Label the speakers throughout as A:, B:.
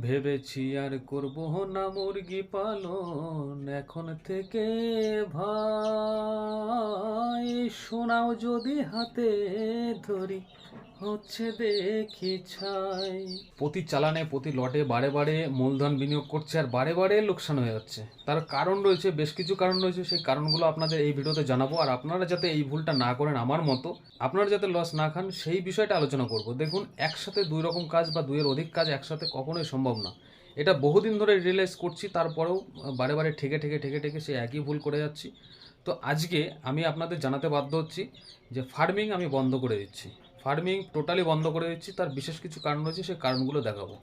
A: ভেবেছি আর করব না মুরগি পালন। এখন থেকে ভাই শোনাও যদি হাতে ধরি হচ্ছে দেখি ছাই। প্রতি চালানে, প্রতি লটে বারে বারে মূলধন বিনিয়োগ করছে আর বারে বারে লোকসান হয়ে যাচ্ছে। তার কারণ রয়েছে, বেশ কিছু কারণ রয়েছে, সেই কারণগুলো আপনাদের এই ভিডিওতে জানাব। আর আপনারা যাতে এই ভুলটা না করেন আমার মতো, আপনারা যাতে লস না খান, সেই বিষয়টা আলোচনা করব। দেখুন, একসাথে দুই রকম কাজ বা দুইয়ের অধিক কাজ একসাথে কখনোই সম্ভব না। এটা বহুদিন ধরে রিয়েলাইজ করছি, তারপরেও বারে বারে ঠেকে ঠেকে ঠেকে ঠেকে সেই একই ভুল করে যাচ্ছি। তো আজকে আমি আপনাদের জানাতে বাধ্য হচ্ছি যে ফার্মিং আমি বন্ধ করে দিচ্ছি। ফার্মিং টোটালি বন্ধ করে দিচ্ছি। তার বিশেষ কিছু কারণ রয়েছে, সেই কারণগুলো দেখাবো।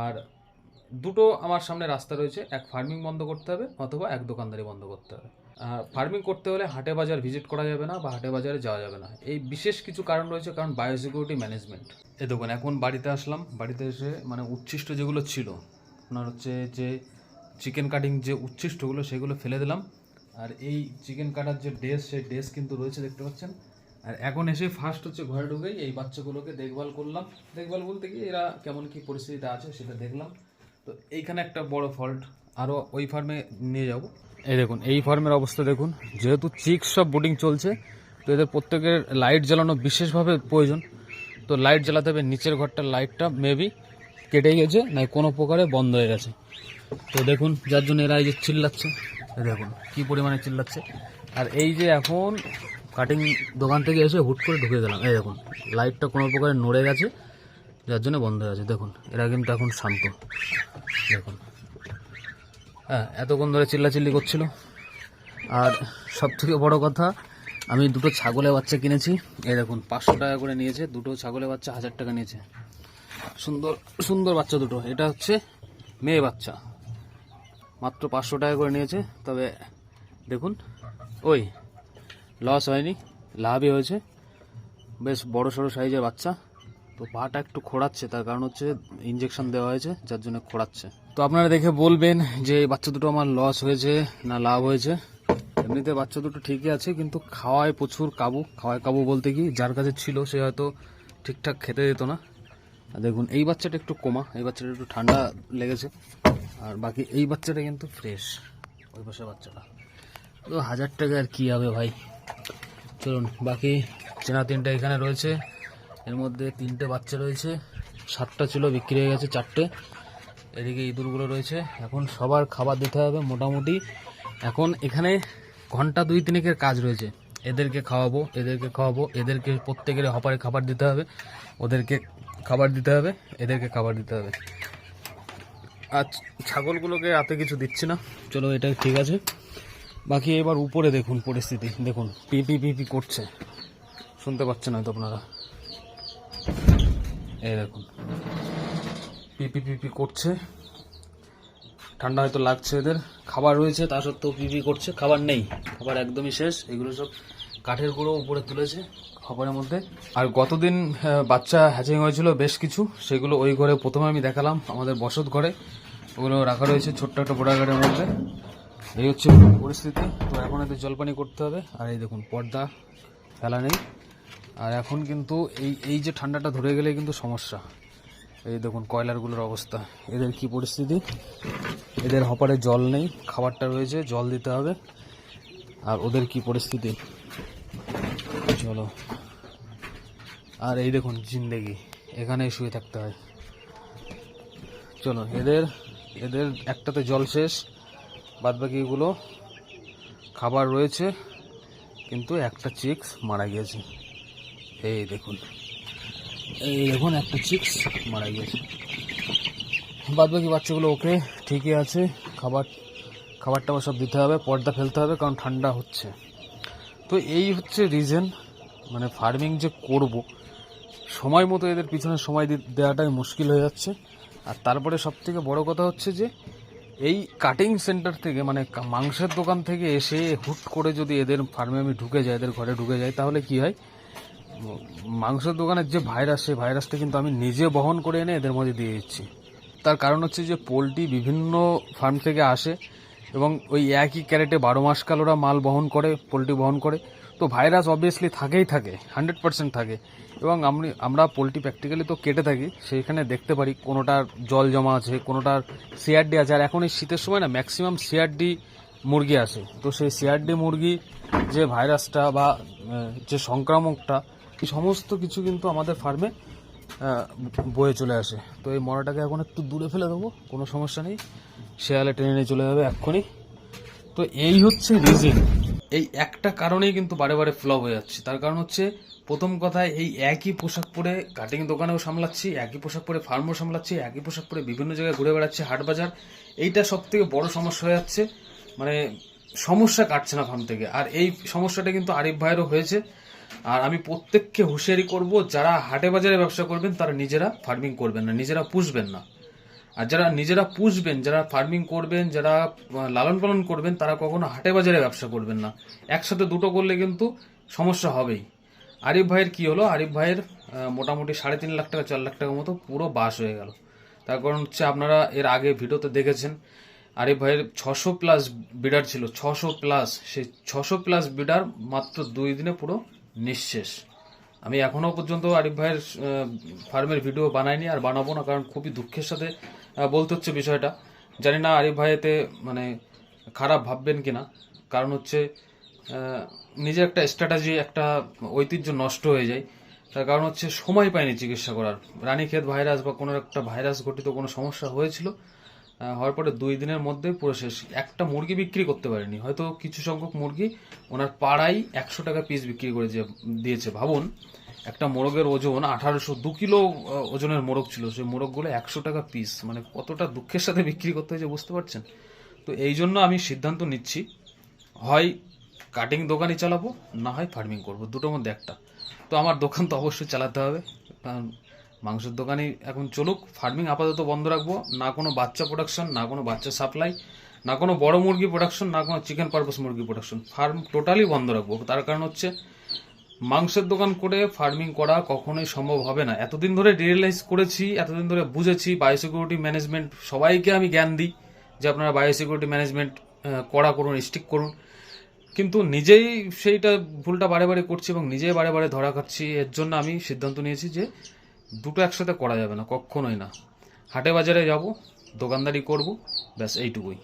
A: আর দুটো আমার সামনে রাস্তা রয়েছে, এক ফার্মিং বন্ধ করতে হবে অথবা এক দোকানদারি বন্ধ করতে হবে। আর ফার্মিং করতে হলে হাটে বাজার ভিজিট করা যাবে না বা হাটে বাজারে যাওয়া যাবে না। এই বিশেষ কিছু কারণ রয়েছে, কারণ বায়োসিকিউরিটি ম্যানেজমেন্ট। এ দেখুন, এখন বাড়িতে আসলাম, বাড়িতে এসে মানে উচ্ছিষ্ট যেগুলো ছিল, আপনার হচ্ছে যে চিকেন কাটিং যে উচ্ছিষ্টগুলো, সেগুলো ফেলে দিলাম। আর এই চিকেন কাটার যে ড্রেস, সেই ড্রেস কিন্তু রয়েছে, দেখতে পাচ্ছেন। আর এখন এসে ফার্স্ট হচ্ছে ঘরে ঢুকেই এই বাচ্চাগুলোকে দেখভাল করলাম। দেখভাল বলতে কি এরা কেমন কি পরিস্থিতিতে আছে সেটা দেখলাম। তো এইখানে একটা বড় ফল্ট আরও ওই ফার্মে নিয়ে যাব। এই দেখুন, এই ফার্মের অবস্থা দেখুন। যেহেতু চিক্স সব বোর্ডিং চলছে, তো এদের প্রত্যেকের লাইট জ্বালানো বিশেষভাবে প্রয়োজন। তো লাইট জ্বালাতে হবে নিচের ঘরটার লাইটটা মেবি কেটে গেছে না কোনো প্রকারে বন্ধ হয়ে গেছে। তো দেখুন, যার জন্য এরা এই যে চিল্লাচ্ছে। দেখুন, কি পরিমাণে চিল্লাচ্ছে। আর এই যে এখন দোকান থেকে এসে হুট করে ঢুকে গেলাম। এই দেখুন লাইটটা কোনো প্রকারে নড়ে গেছে, যার জন্য বন্ধ হয়ে আছে। দেখুন, এরা কিন্তু এখন শান্ত। দেখুন। হ্যাঁ এতক্ষণ ধরে চিল্লাচিল্লি করছিল। আর সব থেকে বড় কথা, আমি দুটো ছাগলের বাচ্চা কিনেছি। এই দেখুন, পাঁচশো টাকা করে নিয়েছে, দুটো ছাগলের বাচ্চা হাজার টাকা নিয়েছে। সুন্দর সুন্দর বাচ্চা দুটো। এটা হচ্ছে মেয়ে বাচ্চা। মাত্র পাঁচশো টাকা করে নিয়েছে, তবে দেখুন, ওই লস হয়নি, লাভই হয়েছে। বেশ বড় সড়ো সাইজের বাচ্চা। তো পাটা একটু খোড়াচ্ছে, তার কারণ হচ্ছে ইঞ্জেকশন দেওয়া হয়েছে, যার জন্য খোড়াচ্ছে। তো আপনারা দেখে বলবেন যে এই বাচ্চা দুটো আমার লস হয়েছে না লাভ হয়েছে। এমনিতে বাচ্চা দুটো ঠিকই আছে, কিন্তু খাওয়ায় প্রচুর কাবু। খাওয়ায় কাবু বলতে কি, যার কাছে ছিল সে হয়তো ঠিকঠাক খেতে দিত না। আর দেখুন, এই বাচ্চাটা একটু কমা, এই বাচ্চাটা একটু ঠান্ডা লেগেছে। আর বাকি এই বাচ্চাটা কিন্তু ফ্রেশ ওই পাশে বাচ্চাটা। তো হাজার টাকা আর কী হবে ভাই? চলুন, বাকি চেনা তিনটা এখানে রয়েছে। এর মধ্যে তিনটে বাচ্চা রয়েছে। সাতটা ছিল, বিক্রি হয়ে গেছে চারটে। এদিকে ইঁদুরগুলো রয়েছে। এখন সবার খাবার দিতে হবে মোটামুটি। এখন এখানে ঘণ্টা দুই তিনেকের কাজ রয়েছে। এদেরকে খাওয়াবো এদেরকে খাওয়াবো, এদেরকে প্রত্যেকের হপারে খাবার দিতে হবে। ওদেরকে খাবার দিতে হবে, এদেরকে খাবার দিতে হবে। আর ছাগলগুলোকে রাতে কিছু দিচ্ছি না। চলো, এটা ঠিক আছে। বাকি এবার উপরে দেখুন পরিস্থিতি। দেখুন পিপি পিপি করছে। শুনতে পাচ্ছেন হয়তো আপনারা। এই দেখুন পিপি পিপি করছে। ঠান্ডা হয়তো লাগছে এদের। খাবার রয়েছে, তা সত্ত্বেও পিপি করছে। খাবার নেই, খাবার একদমই শেষ। এগুলো সব কাঠের গুঁড়ো উপরে তুলেছে খাবারের মধ্যে। আর গতদিন বাচ্চা হ্যাচিং হয়েছিল বেশ কিছু। সেগুলো ওই ঘরে প্রথমে আমি দেখালাম, আমাদের বসত ঘরে। ওগুলো রাখা রয়েছে ছোট্ট একটা পোড়াঘাটের মধ্যে। এই হচ্ছে পরিস্থিতি। তো এখন এদের জলপানি করতে হবে। আর এই দেখুন, পর্দা, ফেলা নেই। আর এখন কিন্তু এই এই যে ঠান্ডাটা ধরে গেলে কিন্তু সমস্যা। এই দেখুন, কয়লারগুলোর অবস্থা। এদের কি পরিস্থিতি? এদের হপারে জল নেই, খাবারটা রয়েছে, জল দিতে হবে। আর ওদের কি পরিস্থিতি? চলো। আর এই দেখুন, জিন্দেগি। এখানেই শুয়ে থাকতে হয়। চলো, এদের এদের একটাতে জল শেষ। বাদবাকিগুলো খাবার রয়েছে, কিন্তু একটা চিক্স মারা গিয়েছে। এই দেখুন এই দেখুন, একটা চিক্স মারা গিয়েছে। বাদবাকি বাচ্চাগুলো ওকে ঠিকই আছে, খাবার খাবার টাবার সব দিতে হবে, পর্দা ফেলতে হবে, কারণ ঠান্ডা হচ্ছে। তো এই হচ্ছে রিজন মানে ফার্মিং যে করব, সময় মতো এদের পিছনে সময় দেওয়াটাই মুশকিল হয়ে যাচ্ছে। আর তারপরে সব থেকে বড় কথা হচ্ছে যে এই কাটিং সেন্টার থেকে মানে মাংসের দোকান থেকে এসে হুট করে যদি এদের ফার্মে আমি ঢুকে যাই, এদের ঘরে ঢুকে যাই, তাহলে কি হয়? মাংসের দোকানের যে ভাইরাস সেই ভাইরাসটা কিন্তু আমি নিজে বহন করে এনে এদের মধ্যে দিয়ে দিচ্ছি। তার কারণ হচ্ছে যে পোলট্রি বিভিন্ন ফার্ম থেকে আসে এবং ওই একই ক্যারেটে বারো মাস কাল ওরা মাল বহন করে, পোলট্রি বহন করে। তো ভাইরাস অবভিয়াসলি থাকেই থাকে হান্ড্রেড পার্সেন্ট থাকে। এবং আমি, আমরা পোলট্রি প্র্যাকটিক্যালি তো কেটে থাকি, সেইখানে দেখতে পারি কোনোটার জল জমা আছে, কোনোটার সিআরডি আছে। আর এখন এই শীতের সময় না ম্যাক্সিমাম সিআরডি মুরগি আসে। তো সেই সিআরডি মুরগি যে ভাইরাসটা বা যে সংক্রামকটা, এই সমস্ত কিছু কিন্তু আমাদের ফার্মে বয়ে চলে আসে। তো এই মরাটাকে এখন একটু দূরে ফেলে দেবো, কোনো সমস্যা নেই। শেয়ালে টেনে নিয়ে চলে যাবে এক্ষুনি। তো এই হচ্ছে রিজিন এই একটা কারণেই কিন্তু বারে বারে ফ্লপ হয়ে যাচ্ছে। তার কারণ হচ্ছে, প্রথম কথা এই একই পোশাক পরে কাটিং দোকানেও সামলাচ্ছি, একই পোশাক পরে ফার্মও সামলাচ্ছি, একই পোশাক পরে বিভিন্ন জায়গায় ঘুরে বেড়াচ্ছি, হাট বাজার। এইটা সব থেকে বড় সমস্যা হয়ে যাচ্ছে। মানে সমস্যা কাটছে না ফার্ম থেকে। আর এই সমস্যাটা কিন্তু আরিফ ভাইয়েরও হয়েছে। আর আমি প্রত্যেককে হুঁশিয়ারি করব, যারা হাটে বাজারে ব্যবসা করবেন, তারা নিজেরা ফার্মিং করবেন না, নিজেরা পুষবেন না। আর যারা নিজেরা পুষবেন, যারা ফার্মিং করবেন, যারা লালন পালন করবেন, তারা কখনো হাটে বাজারে ব্যবসা করবেন না। একসাথে দুটো করলে কিন্তু সমস্যা হবেই। আরিফ ভাইয়ের কি হলো? আরিফ ভাইয়ের মোটামুটি সাড়ে তিন লাখ টাকা, চার লাখ টাকার মতো পুরো বাস হয়ে গেল। তার কারণ হচ্ছে আপনারা এর আগে ভিডিওতে দেখেছেন, আরিফ ভাইয়ের ছশো প্লাস বিডার ছিল, ছশো প্লাস সেই ছশো প্লাস বিডার মাত্র দুই দিনে পুরো নিঃশেষ। আমি এখনও পর্যন্ত আরিফ ভাইয়ের ফার্মের ভিডিও বানাইনি আর বানাবো না, কারণ খুবই দুঃখের সাথে বলতে হচ্ছে বিষয়টা। জানি না আরিফ ভাই এতে মানে খারাপ ভাববেন কি না কারণ হচ্ছে নিজের একটা স্ট্র্যাটাজি একটা ঐতিহ্য নষ্ট হয়ে যায়। তার কারণ হচ্ছে, সময় পায়নি চিকিৎসা করার। রানীক্ষেত ভাইরাস বা কোনো একটা ভাইরাস ঘটিত কোনো সমস্যা হয়েছিল। হওয়ার পরে দুই দিনের মধ্যে পুরো শেষ। একটা মুরগি বিক্রি করতে পারেনি। হয়তো কিছু সংখ্যক মুরগি ওনার পাড়াই একশো টাকা পিস বিক্রি করে দিয়েছে। ভাবুন, একটা মোরগের ওজন আঠারোশো দু কিলো ওজনের মোরগ ছিল। সেই মোরগগুলো একশো টাকা পিস মানে কতটা দুঃখের সাথে বিক্রি করতে হয়েছে বুঝতে পারছেন? তো এই জন্য আমি সিদ্ধান্ত নিচ্ছি, হয় কাটিং দোকানই চালাবো, না হয় ফার্মিং করব। দুটোর মধ্যে একটা। তো আমার দোকান তো অবশ্যই চালাতে হবে। কারণ মাংসের দোকানই এখন চলুক। ফার্মিং আপাতত বন্ধ রাখব। না কোনো বাচ্চা প্রোডাকশন না কোনো বাচ্চা সাপ্লাই না কোনো বড় মুরগি প্রোডাকশন না কোনো চিকেন পারপাস মুরগি প্রোডাকশন ফার্ম টোটালি বন্ধ রাখব। তার কারণ হচ্ছে, মাংসের দোকান করে ফার্মিং করা কখনোই সম্ভব হবে না। এতদিন ধরে রিয়েলাইজ করেছি, এতদিন ধরে বুঝেছি বায়োসিকিউরিটি ম্যানেজমেন্ট সবাইকে আমি জ্ঞান দিই যে আপনারা বায়োসিকিউরিটি ম্যানেজমেন্ট করা করুন স্টিক করুন। কিন্তু নিজেই সেইটা ভুলটা বারে বারে করছি এবং নিজেই বারে বারে ধরা খাচ্ছি। এর জন্য আমি সিদ্ধান্ত নিয়েছি যে দুটো একসাথে করা যাবে না কখনোই না। হাটে বাজারে যাব দোকানদারি করব ব্যাস এইটুকুই।